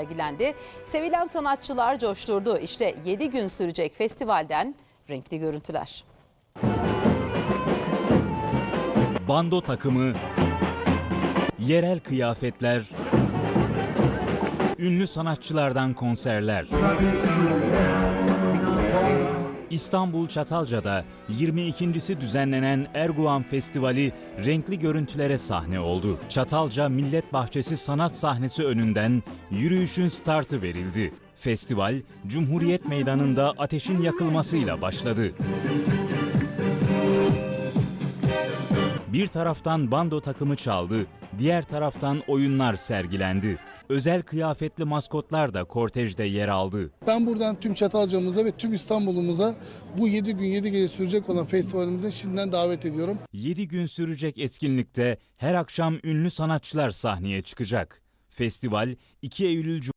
sergilendi. Sevilen sanatçılar coşturdu. İşte 7 gün sürecek festivalden renkli görüntüler. bando takımı, yerel kıyafetler, ünlü sanatçılardan konserler. İstanbul Çatalca'da 22.si düzenlenen Erguvan Festivali renkli görüntülere sahne oldu. Çatalca Millet Bahçesi sanat sahnesi önünden yürüyüşün startı verildi. Festival Cumhuriyet Meydanı'nda ateşin yakılmasıyla başladı. Bir taraftan bando takımı çaldı, diğer taraftan oyunlar sergilendi. Özel kıyafetli maskotlar da kortejde yer aldı. Ben buradan tüm Çatalca'mıza ve tüm İstanbul'umuza bu 7 gün 7 gece sürecek olan festivalimize şimdiden davet ediyorum. 7 gün sürecek etkinlikte her akşam ünlü sanatçılar sahneye çıkacak. Festival 2 Eylül